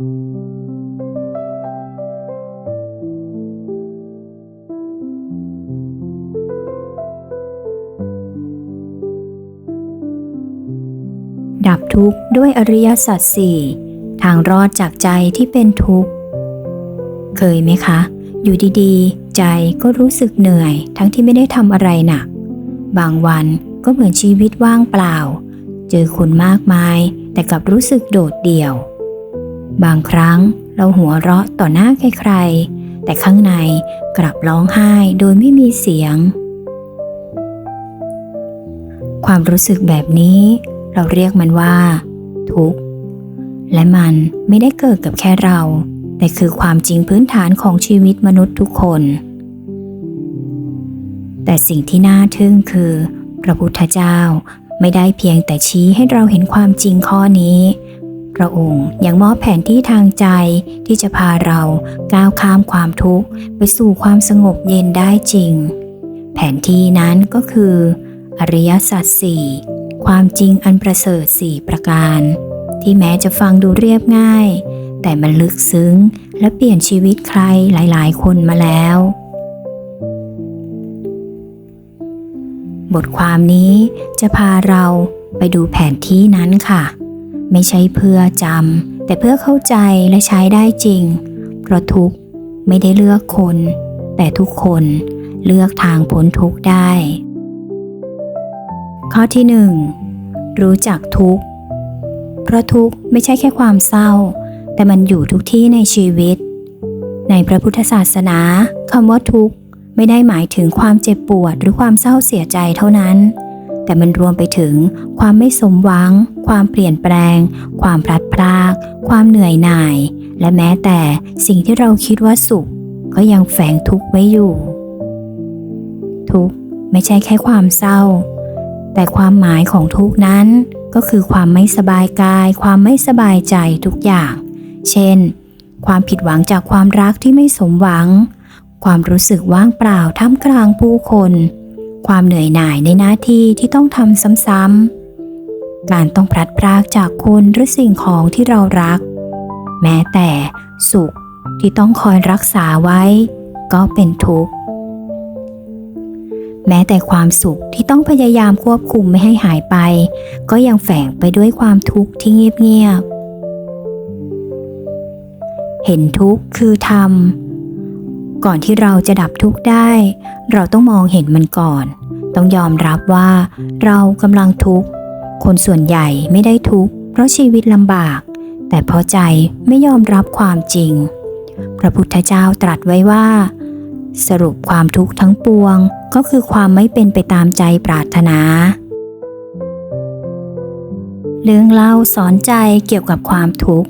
ดับทุกข์ด้วยอริยสัจสี่ทางรอดจากใจที่เป็นทุกข์ เคยไหมคะ อยู่ดีๆ ใจก็รู้สึกเหนื่อย ทั้งที่ไม่ได้ทำอะไรหนัก บางวันก็เหมือนชีวิตว่างเปล่า เจอคนมากมาย แต่กลับรู้สึกโดดเดี่ยว บางครั้งเราหัวเราะต่อหน้าใครๆ แต่ข้างในกลับร้องไห้โดยไม่มีเสียง ความรู้สึกแบบนี้เราเรียกมันว่า ทุกข์ และมันไม่ได้เกิดกับแค่เรา แต่คือความจริงพื้นฐานของชีวิตมนุษย์ทุกคน แต่สิ่งที่น่าทึ่งคือ พระพุทธเจ้าไม่ได้เพียงแต่ชี้ให้เราเห็นความจริงข้อนี้ ระองค์ยังมอบแผนที่ทางใจที่จะพาเราก้าวข้ามความทุกข์ไปสู่ความสงบเย็นได้จริง แผนที่นั้นก็คือ อริยสัจสี่ความจริงอันประเสริฐสี่ประการ ที่แม้จะฟังดูเรียบง่าย แต่มันลึกซึ้งและเปลี่ยนชีวิตใครหลาย ๆ คนมาแล้ว บทความนี้จะพาเราไปดูแผนที่นั้นค่ะ ไม่ใช่เพื่อจำแต่เพื่อเข้าใจและใช้ได้จริง เพราะทุกไม่ได้เลือกคน แต่ทุกคนเลือกทางพ้นทุกได้ ข้อที่หนึ่งรู้จักทุกเพราะทุกไม่ใช่แค่ความเศร้า แต่มันอยู่ทุกที่ในชีวิต ในพระพุทธศาสนาคำว่าทุกข์ไม่ได้หมายถึงความเจ็บปวดหรือความเศร้าเสียใจเท่านั้น แต่มันรวมไปถึงความไม่สมหวัง ความเปลี่ยนแปลง ความพลัดพราก ความเหนื่อยหน่าย และแม้แต่สิ่งที่เราคิดว่าสุข ก็ยังแฝงทุกข์ไว้อยู่ ทุกข์ไม่ใช่แค่ความเศร้า แต่ความหมายของทุกข์นั้น ก็คือความไม่สบายกาย ความไม่สบายใจทุกอย่าง เช่น ความผิดหวังจากความรักที่ไม่สมหวัง ความรู้สึกว่างเปล่าท่ามกลางผู้คน ความเหนื่อยหน่ายในหน้าที่ที่ต้องทำซ้ำๆ การต้องพลัดพรากจากคนหรือสิ่งของที่เรารัก แม้แต่สุขที่ต้องคอยรักษาไว้ ก็เป็นทุกข์ แม้แต่ความสุขที่ต้องพยายามควบคุมไม่ให้หายไป ก็ยังแฝงไปด้วยความทุกข์ที่เงียบๆ เห็นทุกข์คือธรรม ก่อนที่เราจะดับทุกข์ได้ เราต้องมองเห็นมันก่อน ต้องยอมรับว่า เรากำลังทุกข์ คนส่วนใหญ่ไม่ได้ทุกข์เพราะชีวิตลำบาก แต่เพราะใจไม่ยอมรับความจริง พระพุทธเจ้าตรัสไว้ว่า สรุปความทุกข์ทั้งปวงก็คือความไม่เป็นไปตามใจปรารถนา เรื่องเล่าสอนใจเกี่ยวกับความทุกข์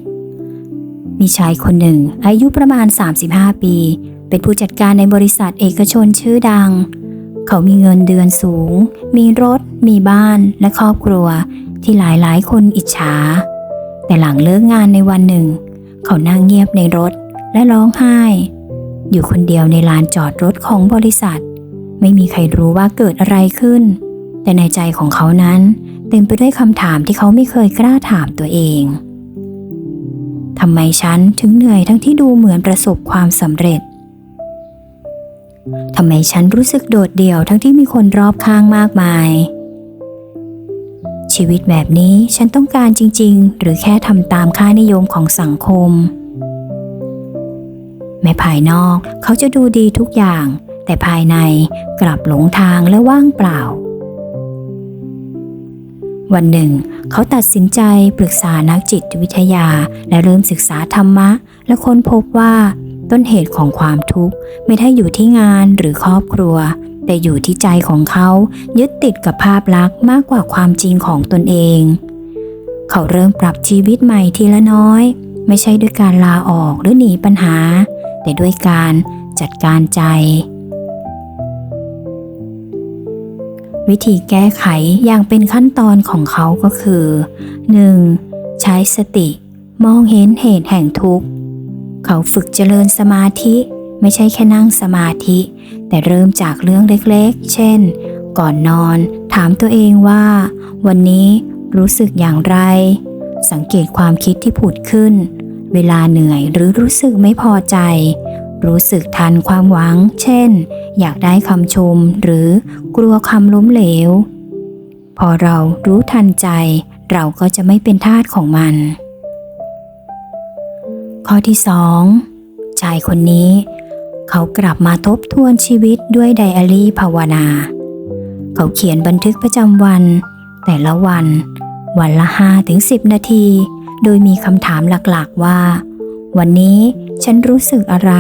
มีชายคนหนึ่งอายุประมาณ 35 ปี เป็นผู้จัดการในบริษัทเอกชนชื่อดัง เขามีเงินเดือนสูง มีรถ มีบ้านและครอบครัวที่หลายหลายคนอิจฉา แต่หลังเลิกงานในวันหนึ่ง เขานั่งเงียบในรถและร้องไห้ อยู่คนเดียวในลานจอดรถของบริษัท ไม่มีใครรู้ว่าเกิดอะไรขึ้น แต่ในใจของเขานั้นเต็มไปด้วยคำถามที่เขาไม่เคยกล้าถามตัวเองทำไมฉันถึงเหนื่อยทั้งที่ดูเหมือนประสบความสำเร็จ ทำไมฉันรู้สึกโดดเดี่ยวทั้งที่มีคนรอบข้างมากมาย ชีวิตแบบนี้ฉันต้องการจริง ๆ หรือแค่ทำตามค่านิยมของสังคม แม้ภายนอกเขาจะดูดีทุกอย่าง แต่ภายในกลับหลงทางและว่างเปล่า วันหนึ่ง เขาตัดสินใจปรึกษานักจิตวิทยาและเริ่มศึกษาธรรมะ และค้นพบว่า ต้นเหตุของความทุกข์ไม่ได้อยู่ที่งานหรือครอบครัว แต่อยู่ที่ใจของเขายึดติดกับภาพลักษณ์มากกว่าความจริงของตนเอง เขาเริ่มปรับชีวิตใหม่ทีละน้อย ไม่ใช่ด้วยการลาออกหรือหนีปัญหา แต่ด้วยการจัดการใจ วิธีแก้ไขอย่างเป็นขั้นตอนของเขาก็คือ 1. ใช้สติ มองเห็นเหตุแห่งทุกข์ เขาฝึกเจริญสมาธิไม่ใช่แค่นั่งสมาธิ แต่เริ่มจากเรื่องเล็กๆ เช่น ก่อนนอน ถามตัวเองว่า วันนี้รู้สึกอย่างไร สังเกตความคิดที่ผุดขึ้น เวลาเหนื่อยหรือรู้สึกไม่พอใจ รู้สึกทันความหวัง เช่น อยากได้คำชมหรือกลัวคำล้มเหลว พอเรารู้ทันใจ เราก็จะไม่เป็นทาสของมัน ข้อที่สองชายคนนี้ เขากลับมาทบทวนชีวิตด้วยไดอารี่ภาวนา เขาเขียนบันทึกประจำวัน แต่ละวัน วันละ5ถึง10นาที โดยมีคำถามหลักๆว่า วันนี้ฉันรู้สึกอะไร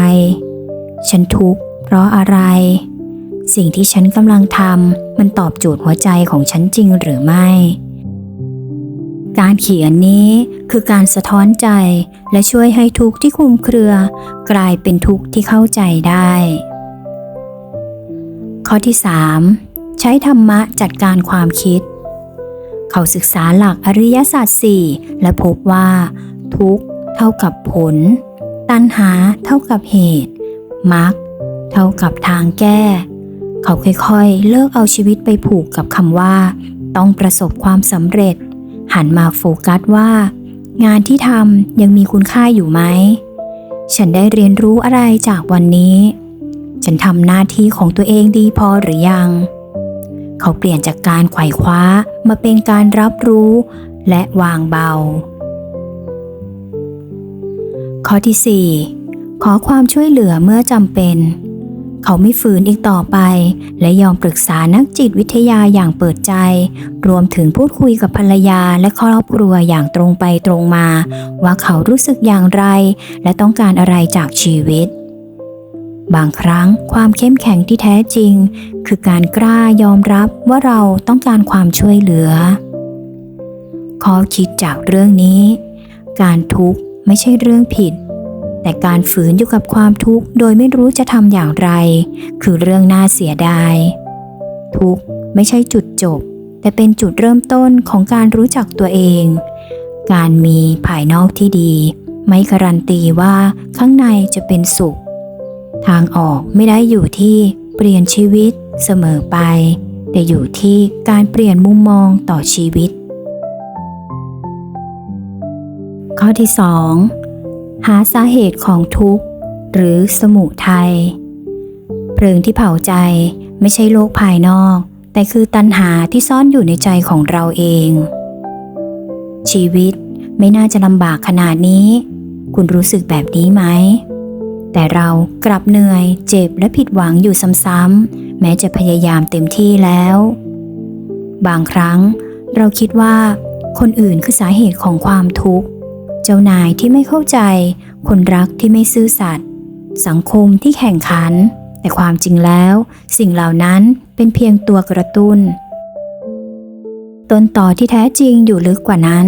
ฉันทุกข์เพราะอะไร สิ่งที่ฉันกำลังทำมันตอบโจทย์หัวใจของฉันจริงหรือไม่ การเขียนนี้คือการสะท้อนใจและช่วยให้ทุกข์ที่คุมเครือ กลายเป็นทุกข์ที่เข้าใจได้ ข้อที่ 3 ใช้ธรรมะจัดการความคิด เขาศึกษาหลักอริยศาสตร์สี่และพบว่า ทุกข์เท่ากับผล ตัณหาเท่ากับเหตุมรรคเท่ากับทางแก้ เขาค่อยๆ เลิกเอาชีวิตไปผูกกับคำว่า ต้องประสบความสำเร็จ หันมาโฟกัสว่า งานที่ทำยังมีคุณค่าอยู่ไหม ฉันได้เรียนรู้อะไรจากวันนี้ ฉันทำหน้าที่ของตัวเองดีพอหรือยัง เขาเปลี่ยนจากการไขว่คว้ามาเป็นการรับรู้และวางเบา ข้อที่ 4 ขอความช่วยเหลือเมื่อจำเป็น เขาไม่ฝืนอีกต่อไป และยอมปรึกษานักจิตวิทยาอย่างเปิดใจ รวมถึงพูดคุยกับภรรยาและครอบครัวอย่างตรงไปตรงมา ว่าเขารู้สึกอย่างไร และต้องการอะไรจากชีวิต บางครั้งความเข้มแข็งที่แท้จริง คือการกล้ายอมรับว่าเราต้องการความช่วยเหลือ ข้อคิดจากเรื่องนี้ การทุกข์ไม่ใช่เรื่องผิด แต่การฝืนอยู่กับความทุกข์โดยไม่รู้จะทำอย่างไร คือเรื่องน่าเสียดาย ทุกข์ไม่ใช่จุดจบ แต่เป็นจุดเริ่มต้นของการรู้จักตัวเอง การมีภายนอกที่ดี ไม่การันตีว่าข้างในจะเป็นสุข ทางออกไม่ได้อยู่ที่เปลี่ยนชีวิตเสมอไป แต่อยู่ที่การเปลี่ยนมุมมองต่อชีวิต ข้อที่ 2 หาสาเหตุของทุกข์ หรือสมุทัยเพลิงที่เผาใจไม่ใช่โลกภายนอก แต่คือตัณหาที่ซ่อนอยู่ในใจของเราเอง ชีวิตไม่น่าจะลำบากขนาดนี้ คุณรู้สึกแบบนี้ไหม แต่เรากลับเหนื่อยเจ็บและผิดหวังอยู่ซ้ำๆแม้จะพยายามเต็มที่แล้ว บางครั้งเราคิดว่าคนอื่นคือสาเหตุของความทุกข์ เจ้านายที่ไม่เข้าใจ คนรักที่ไม่ซื่อสัตย์สังคมที่แข่งขัน แต่ความจริงแล้ว สิ่งเหล่านั้นเป็นเพียงตัวกระตุ้น ต้นต่อที่แท้จริงอยู่ลึกกว่านั้น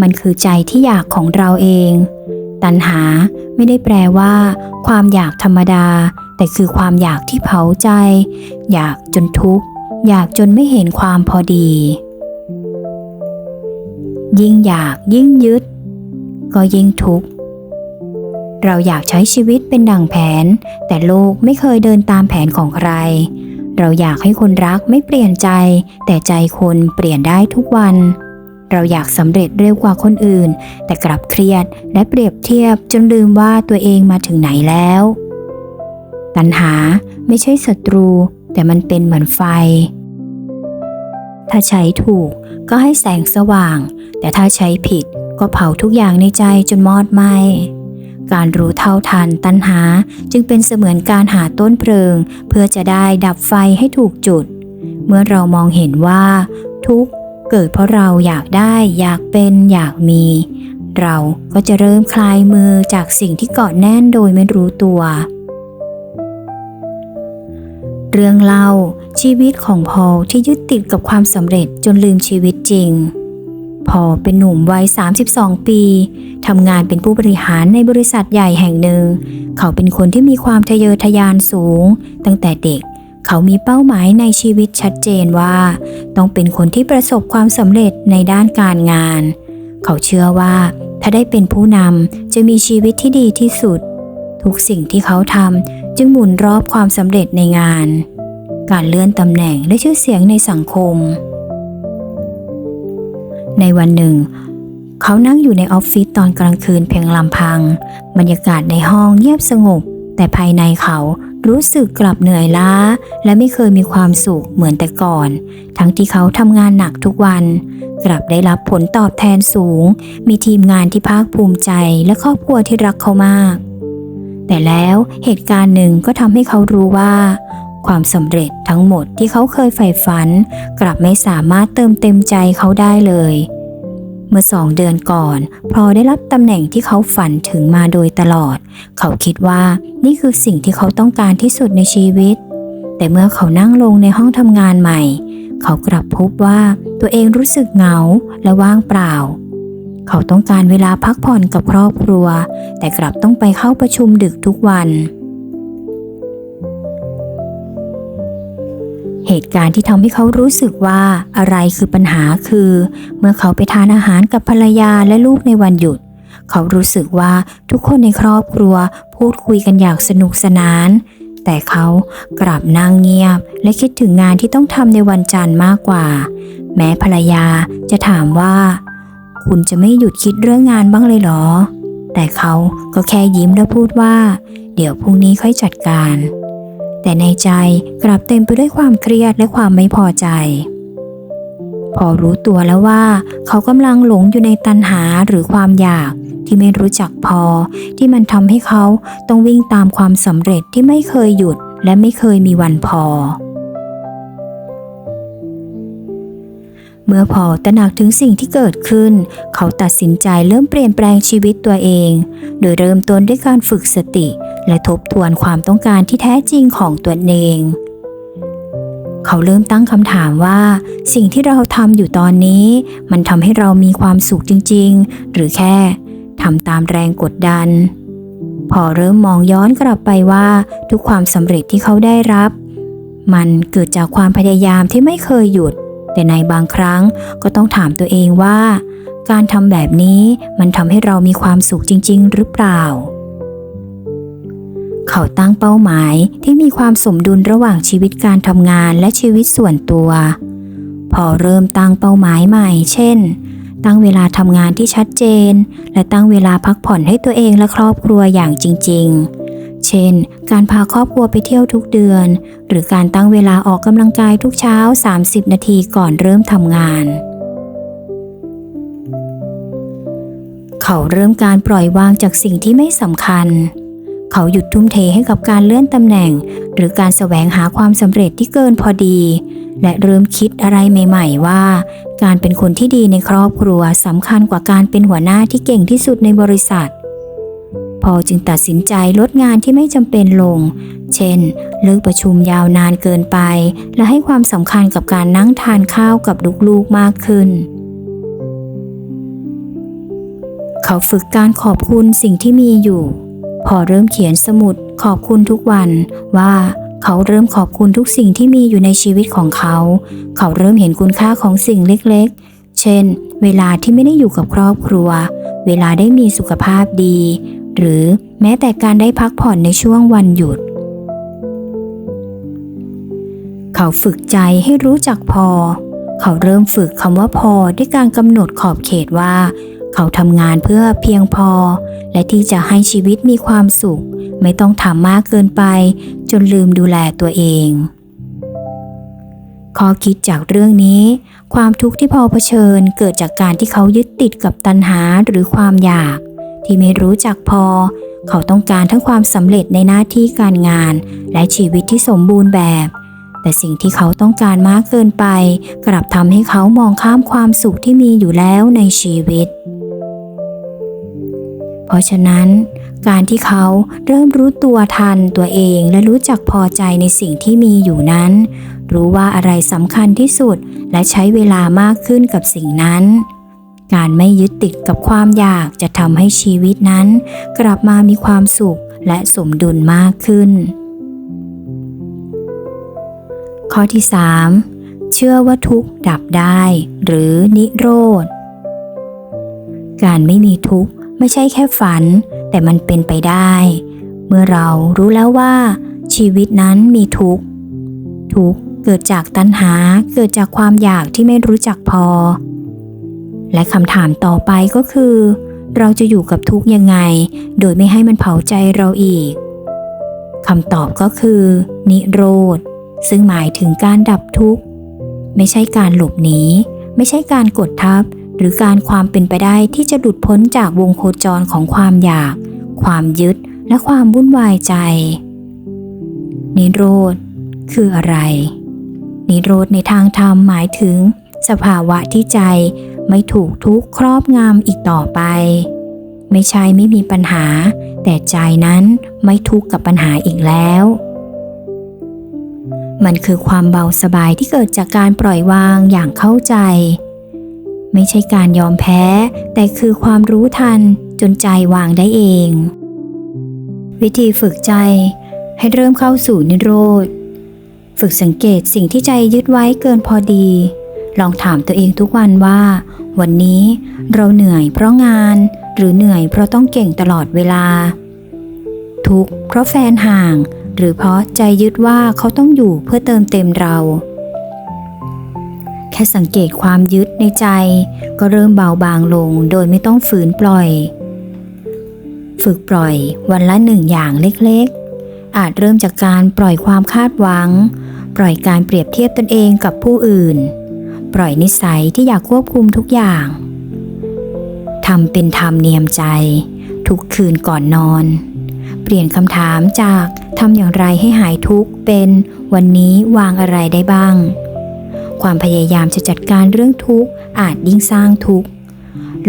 มันคือใจที่อยากของเราเอง ตัณหาไม่ได้แปลว่า ความอยากธรรมดา แต่คือความอยากที่เผาใจ อยากจนทุกข์ อยากจนไม่เห็นความพอดี ยิ่งอยากยิ่งยึด ก็ยิ่งทุกข์ เราอยากใช้ชีวิตเป็นดั่งแผน แต่โลกไม่เคยเดินตามแผนของใคร เราอยากให้คนรักไม่เปลี่ยนใจ แต่ใจคนเปลี่ยนได้ทุกวัน เราอยากสำเร็จเร็วกว่าคนอื่น แต่กลับเครียดและเปรียบเทียบจนลืมว่าตัวเองมาถึงไหนแล้ว ตัณหาไม่ใช่ศัตรู แต่มันเป็นเหมือนไฟ ถ้าใช้ถูกก็ให้แสงสว่าง แต่ถ้าใช้ผิด ก็เผาทุกอย่างในใจจนมอดไหมการรู้เท่าทันตัณหาจึงเป็นเสมือนการหาต้นเพลิง เพื่อจะได้ดับไฟให้ถูกจุด เมื่อเรามองเห็นว่า ทุกข์เกิดเพราะเราอยากได้ อยากเป็นอยากมี เราก็จะเริ่มคลายมือจากสิ่งที่เกาะแน่นโดยไม่รู้ตัว เรื่องเล่าชีวิตของพอลที่ยึดติดกับความสำเร็จจนลืมชีวิตจริง พอเป็นหนุ่มวัย 32 ปีทำงานเป็นผู้บริหารในบริษัทใหญ่แห่งหนึ่ง เขาเป็นคนที่มีความทะเยอทะยานสูง ตั้งแต่เด็ก เขามีเป้าหมายในชีวิตชัดเจนว่า ต้องเป็นคนที่ประสบความสำเร็จในด้านการงาน เขาเชื่อว่า ถ้าได้เป็นผู้นำจะมีชีวิตที่ดีที่สุด ทุกสิ่งที่เขาทำจึงหมุนรอบความสำเร็จในงาน การเลื่อนตำแหน่งและชื่อเสียงในสังคม ในวันหนึ่ง เขานั่งอยู่ในออฟฟิศตอนกลางคืนเพียงลำพัง บรรยากาศในห้องเงียบสงบ แต่ภายในเขารู้สึกกลับเหนื่อยล้า และไม่เคยมีความสุขเหมือนแต่ก่อน ทั้งที่เขาทำงานหนักทุกวัน กลับได้รับผลตอบแทนสูง มีทีมงานที่ภาคภูมิใจและครอบครัวที่รักเขามาก แต่แล้วเหตุการณ์หนึ่งก็ทำให้เขารู้ว่า ความสำเร็จทั้งหมดที่เขาเคยใฝ่ฝัน กลับไม่สามารถเติมเต็มใจเขาได้เลย เมื่อสองเดือนก่อนพอได้รับตำแหน่งที่เขาฝันถึงมาโดยตลอด เขาคิดว่านี่คือสิ่งที่เขาต้องการที่สุดในชีวิต แต่เมื่อเขานั่งลงในห้องทำงานใหม่ เขากลับพบว่าตัวเองรู้สึกเหงาและว่างเปล่าเขาต้องการเวลาพักผ่อนกับครอบครัว แต่กลับต้องไปเข้าประชุมดึกทุกวัน เหตุการณ์ที่ทำให้เขารู้สึกว่าอะไรคือปัญหาคือ เมื่อเขาไปทานอาหารกับภรรยาและลูกในวันหยุด เขารู้สึกว่าทุกคนในครอบครัวพูดคุยกันอย่างสนุกสนาน แต่เขากลับนั่งเงียบ และคิดถึงงานที่ต้องทำในวันจันทร์มากกว่า แม้ภรรยาจะถามว่า คุณจะไม่หยุดคิดเรื่องงานบ้างเลยเหรอ แต่เขาก็แค่ยิ้มและพูดว่า เดี๋ยวพรุ่งนี้ค่อยจัดการ แต่ในใจกลับเต็มไปด้วยความเครียดและความไม่พอใจ พอรู้ตัวแล้วว่า เขากำลังหลงอยู่ในตัณหาหรือความอยากที่ไม่รู้จักพอ ที่มันทำให้เขาต้องวิ่งตามความสำเร็จที่ไม่เคยหยุดและไม่เคยมีวันพอ เมื่อพอตระหนักถึงสิ่งที่เกิดขึ้น เขาตัดสินใจเริ่มเปลี่ยนแปลงชีวิตตัวเอง โดยเริ่มต้นด้วยการฝึกสติ และทบทวนความต้องการที่แท้จริงของตัวเองเขาเริ่มตั้งคำถามว่า สิ่งที่เราทำอยู่ตอนนี้ มันทำให้เรามีความสุขจริง ๆ หรือแค่ทำตามแรงกดดัน พอเริ่มมองย้อนกลับไปว่าทุกความสำเร็จที่เขาได้รับ มันเกิดจากความพยายามที่ไม่เคยหยุด แต่ในบางครั้งก็ต้องถามตัวเองว่า การทำแบบนี้มันทำให้เรามีความสุขจริง ๆ หรือเปล่า เขาตั้งเป้าหมายที่มีความสมดุลระหว่างชีวิตการทำงานและชีวิตส่วนตัว พอเริ่มตั้งเป้าหมายใหม่ เช่น ตั้งเวลาทำงานที่ชัดเจน และตั้งเวลาพักผ่อนให้ตัวเองและครอบครัวอย่างจริง ๆ เช่น การพาครอบครัวไปเที่ยวทุกเดือน หรือการตั้งเวลาออกกำลังกายทุกเช้า 30 นาทีก่อนเริ่มทำงาน เขาเริ่มการปล่อยวางจากสิ่งที่ไม่สำคัญ เขาหยุดทุ่มเทให้กับการเลื่อนตำแหน่ง หรือการแสวงหาความสำเร็จที่เกินพอดี และเริ่มคิดอะไรใหม่ๆว่า การเป็นคนที่ดีในครอบครัวสำคัญกว่าการเป็นหัวหน้าที่เก่งที่สุดในบริษัท พอจึงตัดสินใจลดงานที่ไม่จำเป็นลง เช่น เลิกประชุมยาวนานเกินไป และให้ความสำคัญกับการนั่งทานข้าวกับลูกๆมากขึ้น เขาฝึกการขอบคุณสิ่งที่มีอยู่ พอเริ่มเขียนสมุดขอบคุณทุกวันว่าเขาเริ่มขอบคุณทุกสิ่งที่มีอยู่ในชีวิตของเขา เขาเริ่มเห็นคุณค่าของสิ่งเล็กๆ เช่น เวลาที่ไม่ได้อยู่กับครอบครัว เวลาได้มีสุขภาพดี หรือแม้แต่การได้พักผ่อนในช่วงวันหยุด เขาฝึกใจให้รู้จักพอ เขาเริ่มฝึกคำว่าพอด้วยการกำหนดขอบเขตว่า เขาทำงานเพื่อเพียงพอ และที่จะให้ชีวิตมีความสุข ไม่ต้องทำมากเกินไป จนลืมดูแลตัวเองข้อคิดจากเรื่องนี้ ความทุกข์ที่พอเผชิญเกิดจากการที่เขายึดติดกับตัณหาหรือความอยาก ที่ไม่รู้จักพอ เขาต้องการทั้งความสำเร็จในหน้าที่การงาน และชีวิตที่สมบูรณ์แบบ แต่สิ่งที่เขาต้องการมากเกินไป กลับทำให้เขามองข้ามความสุขที่มีอยู่แล้วในชีวิต เพราะฉะนั้น การที่เขาเริ่มรู้ตัวทันตัวเองและรู้จักพอใจในสิ่งที่มีอยู่นั้น รู้ว่าอะไรสำคัญที่สุดและใช้เวลามากขึ้นกับสิ่งนั้น การไม่ยึดติดกับความอยากจะทำให้ชีวิตนั้น กลับมามีความสุขและสมดุลมากขึ้น ข้อที่ 3 เชื่อว่าทุกข์ดับได้ หรือนิโรธ การไม่มีทุกข์ไม่ใช่แค่ฝัน แต่มันเป็นไปได้ เมื่อเรารู้แล้วว่า ชีวิตนั้นมีทุกข์ ทุกข์เกิดจากตัณหาเกิดจากความอยากที่ไม่รู้จักพอ และคำถามต่อไปก็คือ เราจะอยู่กับทุกข์ยังไง โดยไม่ให้มันเผาใจเราอีกคำตอบก็คือ นิโรธ ซึ่งหมายถึงการดับทุกข์ ไม่ใช่การหลบหนี ไม่ใช่การกดทับ หรือการความเป็นไปได้ที่จะหลุดพ้นจากวงโคจรของความอยาก ความยึดและความวุ่นวายใจ นิโรธ คืออะไร นิโรธในทางธรรมหมายถึง สภาวะที่ใจ ไม่ถูกทุกข์ครอบงำอีกต่อไป ไม่ใช่ไม่มีปัญหา แต่ใจนั้นไม่ทุกข์กับปัญหาอีกแล้ว มันคือความเบาสบายที่เกิดจากการปล่อยวางอย่างเข้าใจ ไม่ใช่การยอมแพ้ แต่คือความรู้ทันจนใจวางได้เอง วิธีฝึกใจให้เริ่มเข้าสู่นิโรธ ฝึกสังเกตสิ่งที่ใจยึดไว้เกินพอดี ลองถามตัวเองทุกวันว่า วันนี้เราเหนื่อยเพราะงานหรือเหนื่อยเพราะต้องเก่งตลอดเวลา ทุกเพราะแฟนห่าง หรือเพราะใจยึดว่าเขาต้องอยู่เพื่อเติมเต็มเรา แค่สังเกตความยึดในใจ ก็เริ่มเบาบางลงโดยไม่ต้องฝืนปล่อย ฝึกปล่อยวันละหนึ่งอย่างเล็กๆ อาจเริ่มจากการปล่อยความคาดหวัง ปล่อยการเปรียบเทียบตนเองกับผู้อื่น ปล่อยนิสัยที่อยากควบคุมทุกอย่าง ทำเป็นธรรมเนียมใจ ทุกคืนก่อนนอน เปลี่ยนคำถามจากทำอย่างไรให้หายทุกข์เป็นวันนี้วางอะไรได้บ้าง ความพยายามจะจัดการเรื่องทุกข์อาจยิ่งสร้างทุกข์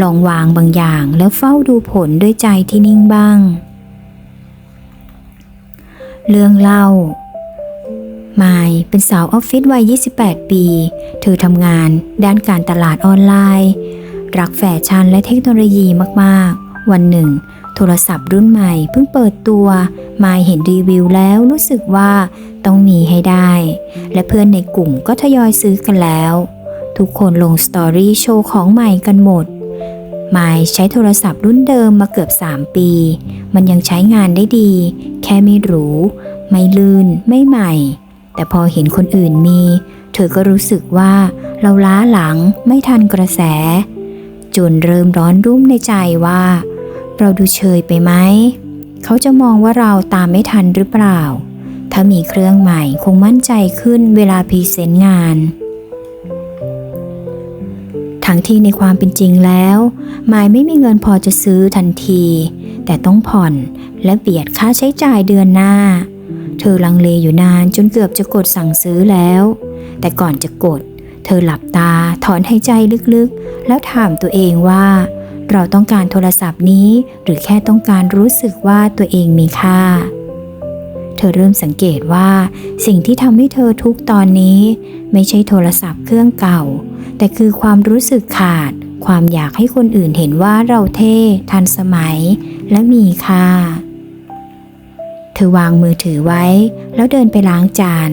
ลองวางบางอย่างแล้วเฝ้าดูผลด้วยใจที่นิ่งบ้าง เรื่องเล่า มายเป็นสาวออฟฟิศวัย 28 ปี เธอทำงานด้านการตลาดออนไลน์ รักแฟชั่นและเทคโนโลยีมากๆ วันหนึ่ง โทรศัพท์รุ่นใหม่เพิ่งเปิดตัวมายเห็นรีวิวแล้วรู้สึกว่าต้องมีให้ได้ และเพื่อนในกลุ่มก็ทยอยซื้อกันแล้ว ทุกคนลงสตอรี่โชว์ของใหม่กันหมดมายใช้โทรศัพท์รุ่นเดิมมาเกือบ 3 ปี มันยังใช้งานได้ดี แค่ไม่หรู ไม่ลื่น ไม่ใหม่ แต่พอเห็นคนอื่นมี เธอก็รู้สึกว่าเราล้าหลังไม่ทันกระแส จนเริ่มร้อนรุ่มในใจว่า เราดูเชยไปไหม เขาจะมองว่าเราตามไม่ทันหรือเปล่า ถ้ามีเครื่องใหม่คงมั่นใจขึ้นเวลาพรีเซนต์งาน ทั้งที่ในความเป็นจริงแล้วมายไม่มีเงินพอจะซื้อทันที แต่ต้องผ่อนและเบียดค่าใช้จ่ายเดือนหน้า เธอลังเลอยู่นานจนเกือบจะกดสั่งซื้อแล้ว แต่ก่อนจะกด เธอหลับตาถอนหายใจลึกๆ แล้วถามตัวเองว่า เราต้องการโทรศัพท์นี้ หรือแค่ต้องการรู้สึกว่าตัวเองมีค่า เธอเริ่มสังเกตว่าสิ่งที่ทำให้เธอทุกตอนนี้ ไม่ใช่โทรศัพท์เครื่องเก่า แต่คือความรู้สึกขาด ความอยากให้คนอื่นเห็นว่าเราเท่ทันสมัย และมีค่า เธอวางมือถือไว้ แล้วเดินไปล้างจาน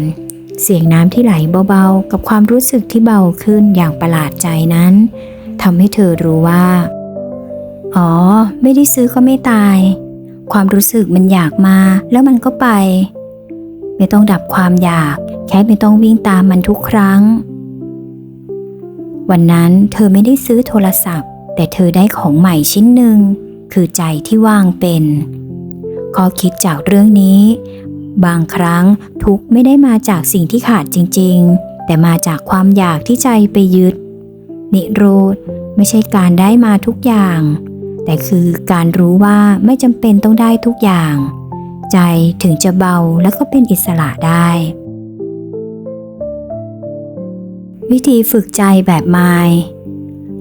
เสียงน้ำที่ไหลเบาๆ กับความรู้สึกที่เบาขึ้นอย่างประหลาดใจนั้นทำให้เธอรู้ว่า อ๋อ ไม่ได้ซื้อก็ไม่ตาย ความรู้สึกมันอยากมาแล้วมันก็ไป ไม่ต้องดับความอยาก แค่ไม่ต้องวิ่งตามมันทุกครั้ง วันนั้นเธอไม่ได้ซื้อโทรศัพท์ แต่เธอได้ของใหม่ชิ้นหนึ่ง คือใจที่ว่างเป็น ข้อคิดจากเรื่องนี้ บางครั้งทุกไม่ได้มาจากสิ่งที่ขาดจริง ๆ แต่มาจากความอยากที่ใจไปยึด นิโรธไม่ใช่การได้มาทุกอย่าง แต่คือการรู้ว่าไม่จำเป็นต้องได้ทุกอย่าง ใจถึงจะเบาแล้วก็เป็นอิสระได้ วิธีฝึกใจแบบไมาย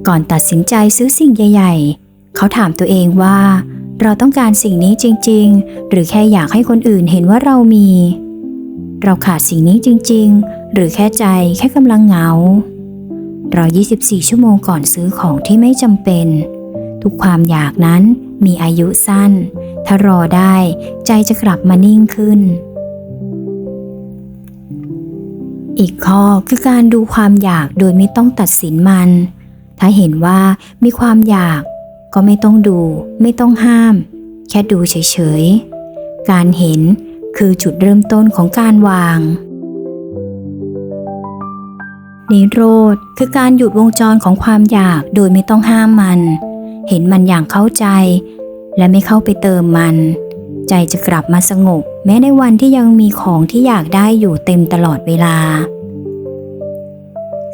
ก่อนตัดสินใจซื้อสิ่งใหญ่ ๆ เขาถามตัวเองว่า เราต้องการสิ่งนี้จริง ๆ หรือแค่อยากให้คนอื่นเห็นว่าเรามี เราขาดสิ่งนี้จริง ๆ หรือแค่ใจแค่กำลังเหงารอ 24 ชั่วโมงก่อนซื้อของที่ไม่จำเป็น ทุกความอยากนั้นมีอายุสั้น ถ้ารอได้ใจจะกลับมานิ่งขึ้น อีกข้อคือการดูความอยากโดยไม่ต้องตัดสินมัน ถ้าเห็นว่ามีความอยาก ก็ไม่ต้องดู ไม่ต้องห้าม แค่ดูเฉยๆ การเห็นคือจุดเริ่มต้นของการวางนนิโรธคือการหยุดวงจรของความอยากโดยไม่ต้องห้ามมัน เห็นมันอย่างเข้าใจ และไม่เข้าไปเติมมัน ใจจะกลับมาสงบ แม้ในวันที่ยังมีของที่อยากได้อยู่เต็มตลอดเวลา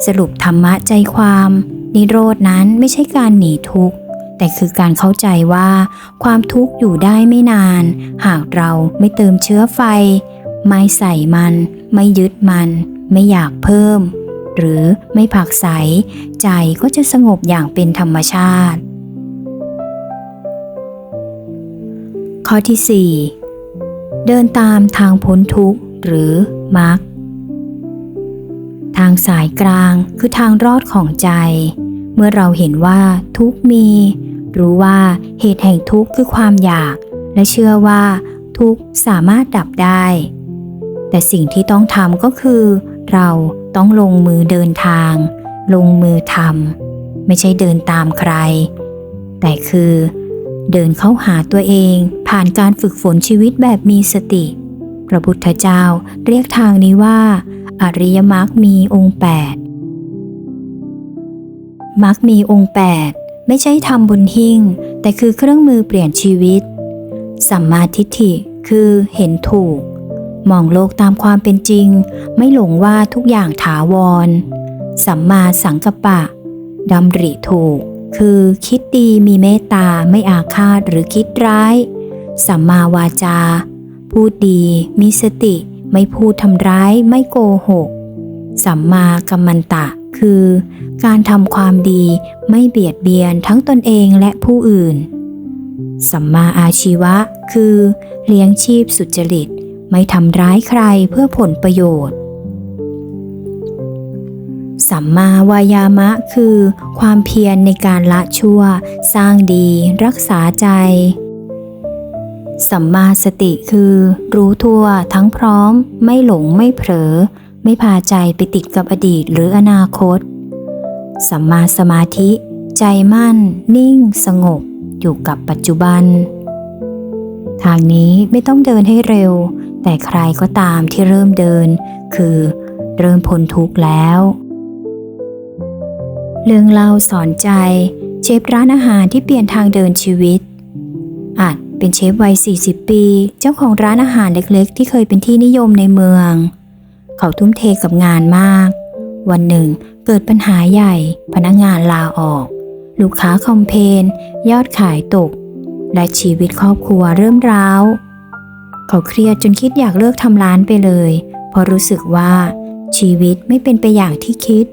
สรุปธรรมะใจความ นิโรดนั้นไม่ใช่การหนีทุกข์ แต่คือการเข้าใจว่า ความทุกข์อยู่ได้ไม่นาน หากเราไม่เติมเชื้อไฟ ไม่ใส่มัน ไม่ยึดมัน ไม่อยากเพิ่ม หรือไม่ผักใส ใจก็จะสงบอย่างเป็นธรรมชาติ ข้อที่ 4 เดินตามทางพ้นทุกข์หรือมรรคทางสายกลางคือทางรอดของใจ เมื่อเราเห็นว่าทุกมี รู้ว่าเหตุแห่งทุกข์คือความอยาก และเชื่อว่าทุกข์สามารถดับได้ แต่สิ่งที่ต้องทำก็คือ เราต้องลงมือเดินทาง ลงมือทำไม่ใช่เดินตามใคร แต่คือ เดินเข้าหาตัวเองผ่านการฝึกฝนชีวิตแบบมีสติ พระพุทธเจ้าเรียกทางนี้ว่า อริยมรรคมีองค์ 8มรรคมีองค์ 8 ไม่ใช่ทำบนหิ้ง แต่คือเครื่องมือเปลี่ยนชีวิต สัมมาทิฏฐิคือเห็นถูก มองโลกตามความเป็นจริง ไม่หลงว่าทุกอย่างถาวร สัมมาสังกัปปะดำริถูก คือคิดดีมีเมตตาไม่อาฆาตหรือคิดร้าย สัมมาวาจา พูดดีมีสติ ไม่พูดทำร้ายไม่โกหก สัมมากัมมันตะ คือการทำความดีไม่เบียดเบียนทั้งตนเองและผู้อื่น สัมมาอาชีวะ คือเลี้ยงชีพสุจริต ไม่ทำร้ายใครเพื่อผลประโยชน์ สัมมาวายามะ คือความเพียรในการละชั่ว สร้างดี รักษาใจ สัมมาสติคือรู้ทั่วทั้งพร้อม ไม่หลงไม่เผลอ ไม่พาใจไปติดกับอดีตหรืออนาคต สัมมาสมาธิ ใจมั่น นิ่ง สงบ อยู่กับปัจจุบัน ทางนี้ไม่ต้องเดินให้เร็ว แต่ใครก็ตามที่เริ่มเดิน คือเริ่มพ้นทุกข์แล้ว เรื่องเล่าสอนใจ เชฟร้านอาหารที่เปลี่ยนทางเดินชีวิตอาจเป็นเชฟวัย 40 ปี เจ้าของร้านอาหารเล็กๆ ที่เคยเป็นที่นิยมในเมือง เขาทุ่มเทกับงานมาก วันหนึ่งเกิดปัญหาใหญ่ พนักงานลาออก ลูกค้าคอมเพนยอดขายตก และชีวิตครอบครัวเริ่มร้าว เขาเครียดจนคิดอยากเลิกทำร้านไปเลยเพราะรู้สึกว่าชีวิตไม่เป็นไปอย่างที่คิด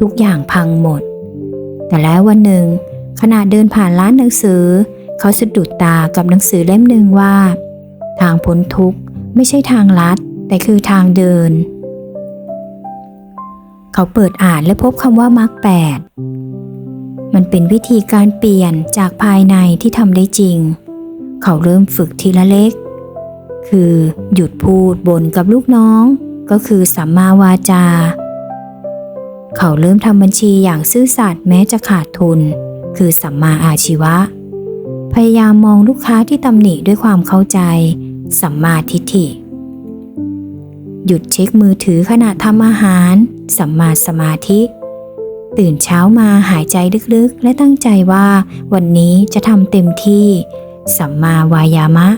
ทุกอย่างพังหมด แต่แล้ววันหนึ่ง ขณะเดินผ่านร้านหนังสือ เขาสะดุดตากับหนังสือเล่มหนึ่งว่า ทางพ้นทุกข์ไม่ใช่ทางลัด แต่คือทางเดิน เขาเปิดอ่านและพบคำว่ามรรคแปดมันเป็นวิธีการเปลี่ยนจากภายในที่ทำได้จริง เขาเริ่มฝึกทีละเล็ก คือหยุดพูดบ่นกับลูกน้อง ก็คือสัมมาวาจา เขาเริ่มทำบัญชีอย่างซื่อสัตย์แม้จะขาดทุน คือสัมมาอาชีวะ พยายามมองลูกค้าที่ตำหนิด้วยความเข้าใจ สัมมาทิฏฐิ หยุดเช็คมือถือขณะทำอาหาร สัมมาสมาธิ ตื่นเช้ามาหายใจลึกๆ และตั้งใจว่าวันนี้จะทำเต็มที่ สัมมาวายามะ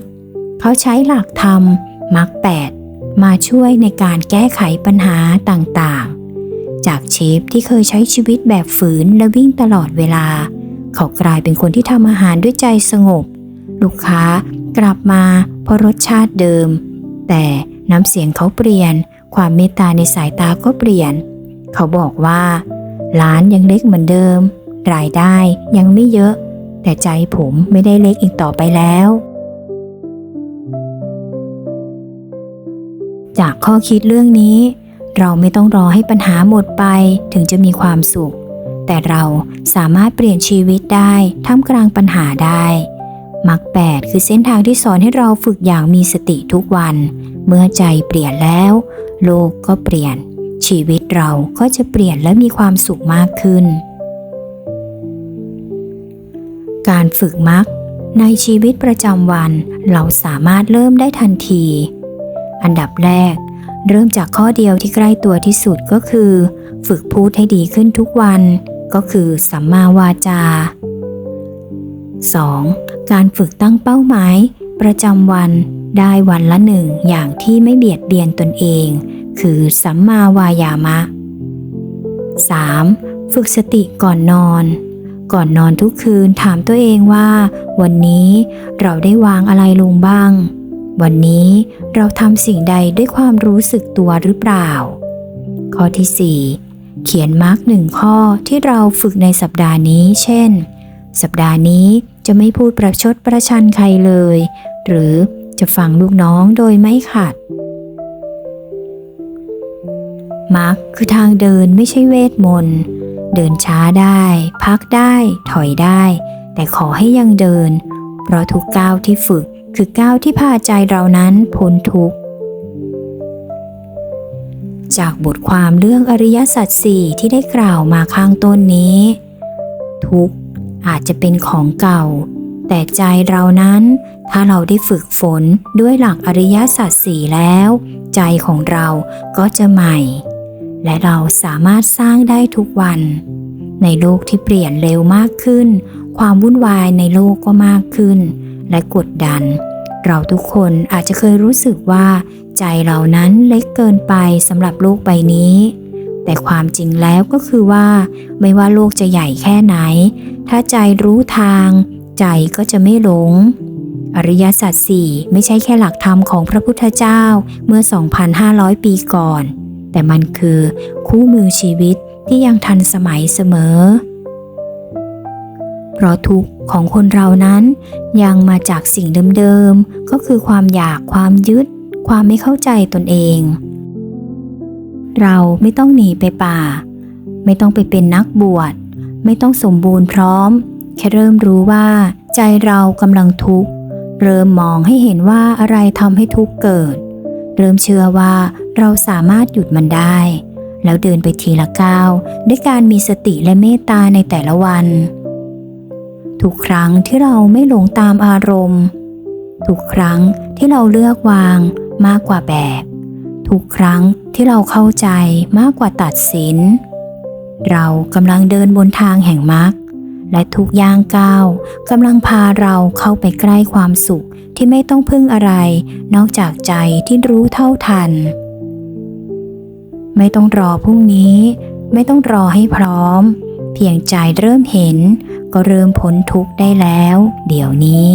เขาใช้หลักธรรมมรรคแปดมาช่วยในการแก้ไขปัญหาต่างๆ จากเชฟที่เคยใช้ชีวิตแบบฝืนและวิ่งตลอดเวลา เขากลายเป็นคนที่ทำอาหารด้วยใจสงบ ลูกค้ากลับมาเพราะรสชาติเดิม แต่ น้ำเสียงเขาเปลี่ยน ความเมตตาในสายตาก็เปลี่ยน เขาบอกว่าร้านยังเล็กเหมือนเดิม รายได้ยังไม่เยอะ แต่ใจผมไม่ได้เล็กอีกต่อไปแล้ว จากข้อคิดเรื่องนี้ เราไม่ต้องรอให้ปัญหาหมดไปถึงจะมีความสุข แต่เราสามารถเปลี่ยนชีวิตได้ท่ามกลางปัญหาได้มรรคแปดคือเส้นทางที่สอนให้เราฝึกอย่างมีสติทุกวัน เมื่อใจเปลี่ยนแล้ว โลกก็เปลี่ยน ชีวิตเราก็จะเปลี่ยนและมีความสุขมากขึ้น การฝึกมรรคในชีวิตประจำวันเราสามารถเริ่มได้ทันที อันดับแรก เริ่มจากข้อเดียวที่ใกล้ตัวที่สุดก็คือ ฝึกพูดให้ดีขึ้นทุกวัน ก็คือสัมมาวาจา 2. การฝึกตั้งเป้าหมาย ประจำวัน ได้วันละหนึ่งอย่างที่ไม่เบียดเบียนตนเอง คือสัมมาวายามะ 3. ฝึกสติก่อนนอน ก่อนนอนทุกคืนถามตัวเองว่า วันนี้เราได้วางอะไรลงบ้าง วันนี้เราทำสิ่งใดด้วยความรู้สึกตัวหรือเปล่า ข้อที่ 4 เขียนมาร์กหนึ่งข้อที่เราฝึกในสัปดาห์นี้ เช่น สัปดาห์นี้จะไม่พูดประชดประชันใครเลย หรือ จะฟังลูกน้องโดยไม่ขัดมักคือทางเดินไม่ใช่เวทมนต์ เดินช้าได้ พักได้ ถอยได้ แต่ขอให้ยังเดิน เพราะทุกก้าวที่ฝึกคือก้าวที่พาใจเรานั้นพ้นทุกข์ จากบทความเรื่องอริยสัจสี่ที่ได้กล่าวมาข้างต้นนี้ ทุกข์อาจจะเป็นของเก่า แต่ใจเรานั้น ถ้าเราได้ฝึกฝนด้วยหลักอริยสัจสี่แล้ว ใจของเราก็จะใหม่ และเราสามารถสร้างได้ทุกวัน ในโลกที่เปลี่ยนเร็วมากขึ้น ความวุ่นวายในโลกก็มากขึ้น และกดดัน เราทุกคนอาจจะเคยรู้สึกว่า ใจเรานั้นเล็กเกินไปสำหรับโลกใบนี้แต่ความจริงแล้วก็คือว่า ไม่ว่าโลกจะใหญ่แค่ไหน ถ้าใจรู้ทาง ใจก็จะไม่หลง อริยสัจสี่ไม่ใช่แค่หลักธรรมของพระพุทธเจ้าเมื่อ 2,500 ปีก่อน แต่มันคือคู่มือชีวิตที่ยังทันสมัยเสมอ เพราะทุกข์ของคนเรานั้นยังมาจากสิ่งเดิมๆ ก็คือความอยากความยึด ความไม่เข้าใจตนเอง เราไม่ต้องหนีไปป่า ไม่ต้องไปเป็นนักบวช ไม่ต้องสมบูรณ์พร้อม แค่เริ่มรู้ว่าใจเรากำลังทุกข์ เริ่มมองให้เห็นว่าอะไรทำให้ทุกข์เกิด เริ่มเชื่อว่าเราสามารถหยุดมันได้ แล้วเดินไปทีละก้าวด้วยการมีสติและเมตตาในแต่ละวัน ทุกครั้งที่เราไม่หลงตามอารมณ์ ทุกครั้งที่เราเลือกวางมากกว่าแบกทุกครั้งที่เราเข้าใจมากกว่าตัดสิน เรากำลังเดินบนทางแห่งมรรค และทุกย่างก้าวกำลังพาเราเข้าไปใกล้ความสุขที่ไม่ต้องพึ่งอะไร นอกจากใจที่รู้เท่าทัน ไม่ต้องรอพรุ่งนี้ ไม่ต้องรอให้พร้อม เพียงใจเริ่มเห็น ก็เริ่มพ้นทุกข์ได้แล้ว เดี๋ยวนี้